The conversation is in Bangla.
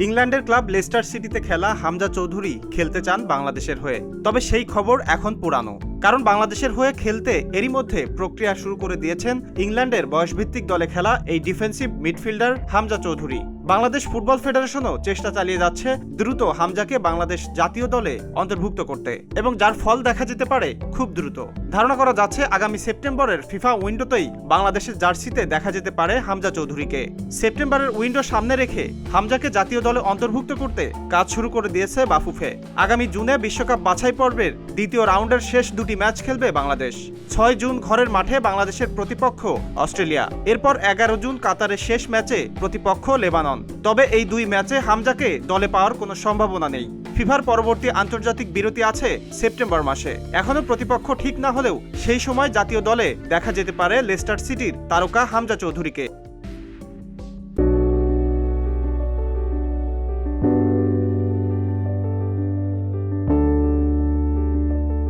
ইংল্যান্ডের ক্লাব লেস্টার সিটিতে খেলা হামজা চৌধুরী খেলতে চান বাংলাদেশের হয়ে। তবে সেই খবর এখন পুরানো। কারণ বাংলাদেশের হয়ে খেলতে এরই মধ্যে প্রক্রিয়া শুরু করে দিয়েছেন ইংল্যান্ডের বয়সভিত্তিক দলে খেলা এই defensive midfielder Hamza Chowdhury. Bangladesh football ফেডারেশনও চেষ্টা চালিয়ে যাচ্ছে দ্রুত হামজাকে বাংলাদেশ জাতীয় দলে অন্তর্ভুক্ত করতে। এবং যার ফল দেখা যেতে পারে খুব দ্রুত। ধারণা করা যাচ্ছে আগামী সেপ্টেম্বরের ফিফা উইন্ডোতেই বাংলাদেশের জার্সিতে দেখা যেতে পারে হামজা চৌধুরীকে। সেপ্টেম্বরের উইন্ডো সামনে রেখে হামজাকে জাতীয় দলে অন্তর্ভুক্ত করতে কাজ শুরু করে দিয়েছে বাফুফে। আগামী জুনে বিশ্বকাপ বাছাই পর্বের দ্বিতীয় রাউন্ডের শেষ দুটি ম্যাচ খেলবে বাংলাদেশ। ছয় জুন ঘরের মাঠে বাংলাদেশের প্রতিপক্ষ অস্ট্রেলিয়া। এরপর এগারো জুন কাতারের শেষ ম্যাচে প্রতিপক্ষ লেবানন। তবে এই দুই ম্যাচে হামজাকে দলে পাওয়ার কোনো সম্ভাবনা নেই। ফিফার পরবর্তী আন্তর্জাতিক বিরতি আছে সেপ্টেম্বর মাসে। এখনও প্রতিপক্ষ ঠিক না হলেও সেই সময় জাতীয় দলে দেখা যেতে পারে লেস্টার সিটির তারকা হামজা চৌধুরীকে।